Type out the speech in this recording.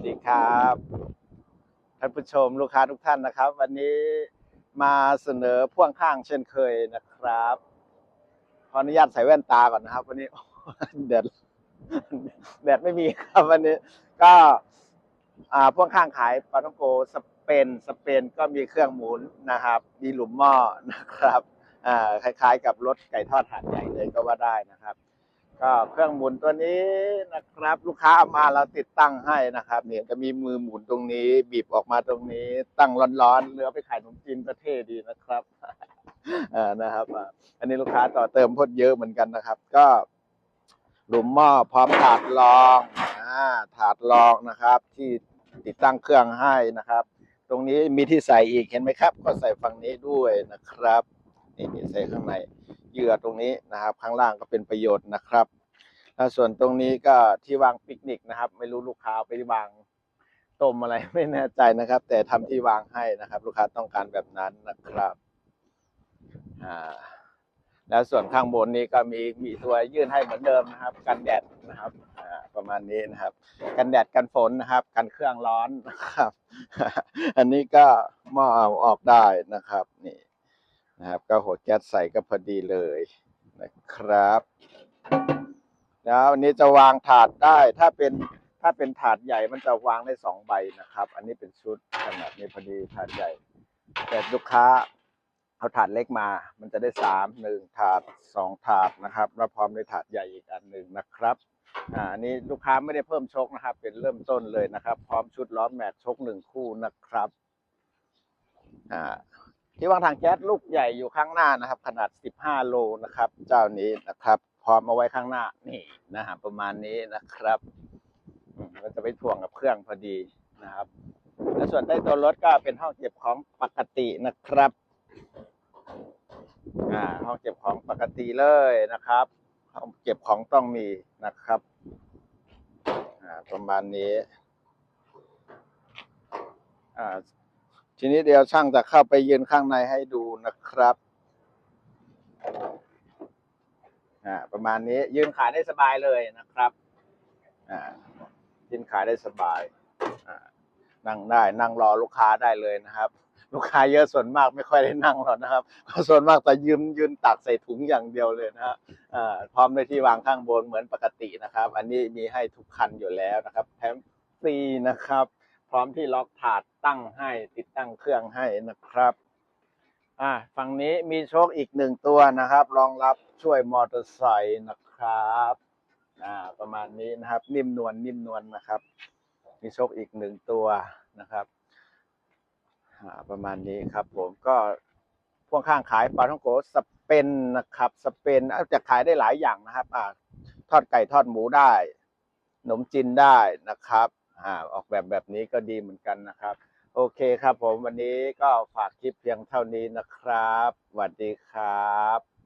วัสดีครับท่านผู้ชมลูกค้าทุกท่านนะครับ วันนี้มาเสนอพ่วงข้างเช่นเคยนะครับ ขออนุญาตใส่แว่นตาก่อนนะครับ วันนี้แดดแดดไม่มีครับวันนี้ ก็พ่วงข้างขายปาต้องโกสเปนสเปนก็มีเครื่องหมุนนะครับ มีหลุมหม้อนะครับคล้ายๆ กับรถไก่ทอดหาดใหญ่เลยก็ว่าได้นะครับ ก็เครื่องหมุนตัวนี้นะครับ ลูกค้าเอามาเราติดตั้งให้นะครับเนี่ยจะมีมือหมุนตรงนี้ บีบออกมาตรงนี้ ตั้งร้อนๆเหลือไปขายขนมจีนประเทศดีนะครับเอ่านะครับ อันนี้ลูกค้าต่อเติมพดเยอะเหมือนกันนะครับ ก็หลุมหม้อพร้อมถาดรองอ่าถาดรองนะครับ ที่ติดตั้งเครื่องให้นะครับ ตรงนี้มีที่ใส่อีกเห็นไหมครับ ก็ใส่ฝั่งนี้ด้วยนะครับนี่ใส่ข้างใน เหยื่อตรงนี้นะครับ ข้างล่างก็เป็นประโยชน์นะครับ แล้วส่วนตรงนี้ก็ที่วางปิกนิกนะครับ ไม่รู้ลูกค้าไปวางต้มอะไรไม่แน่ใจนะครับ แต่ทำที่วางให้นะครับ ลูกค้าต้องการแบบนั้นนะครับอ่าแล้วส่วนข้างบนนี้ก็มีมีตัวยื่นให้เหมือนเดิมนะครับ กันแดดนะครับอ่าประมาณนี้นะครับ กันแดดกันฝนนะครับ กันเครื่องร้อนนะครับ อันนี้ก็หม้อเอาออกได้นะครับ นี่ นะครับก็หัวแก๊สใส่ก็พอดีเลยนะครับแล้วอันนี้จะวางถาดได้ถ้าเป็นถ้าเป็นถาดใหญ่มันจะวางได้สองใบนะครับ อันนี้เป็นชุดขนาดนี้พอดีถาดใหญ่ แต่ลูกค้าเอาถาดเล็กมา มันจะได้สามหนึ่งถาดสองถาดนะครับแล้วพร้อมด้วยถาดใหญ่อีกอันหนึ่งนะครับอ่าอันนี้ลูกค้าไม่ได้เพิ่มชกนะครับ เป็นเริ่มต้นเลยนะครับ พร้อมชุดล้อแม็กชกหนึ่งคู่นะครับอ่า ที่วางถังแก๊สลูกใหญ่อยู่ข้างหน้านะครับ ขนาด 15 โลนะครับ เจ้านี้นะครับพร้อมเอาไว้ข้างหน้านี่นะฮะประมาณนี้นะครับก็จะไปถ่วงกับเครื่องพอดีนะครับและส่วนใต้ตัวรถก็เป็นห้องเก็บของปกตินะครับอ่าห้องเก็บของปกติเลยนะครับห้องเก็บของต้องมีนะครับอ่าประมาณนี้อ่า ทีนี้เดี๋ยวช่างจะเข้าไปยืนข้างในให้ดูนะครับอ่าประมาณนี้ยืนขายได้สบายเลยนะครับอ่ายืนขายได้สบายอ่านั่งได้นั่งรอลูกค้าได้เลยนะครับ ลูกค้าเยอะส่วนมากไม่ค่อยได้นั่งหรอกนะครับส่วนมากแต่ยืนยืนตักใส่ถุงอย่างเดียวเลยนะฮะอ่าพร้อมด้วยที่วางข้างบนเหมือนปกตินะครับ อันนี้มีให้ทุกคันอยู่แล้วนะครับแถมฟรีนะครับ พร้อมที่ล็อกถาดตั้งให้ติดตั้งเครื่องให้นะครับ อ่าฝั่งนี้มีโชคอีกหนึ่งตัวนะครับ รองรับช่วยมอเตอร์ไซค์นะครับอ่าประมาณนี้นะครับ นิ่มนวลนิ่มนวลนะครับ มีโชคอีกหนึ่งตัวนะครับอ่าประมาณนี้ครับ ผมก็พ่วงข้างขายปลาท่องโกสเปนนะครับสเปนอาจจะขายได้หลายอย่างนะครับอ่าทอดไก่ทอดหมูได้ขนมจีนได้นะครับ อ่าออกแบบแบบนี้ก็ดีเหมือนกันนะครับ โอเคครับผมวันนี้ก็ฝากคลิปเพียงเท่านี้นะครับสวัสดีครับ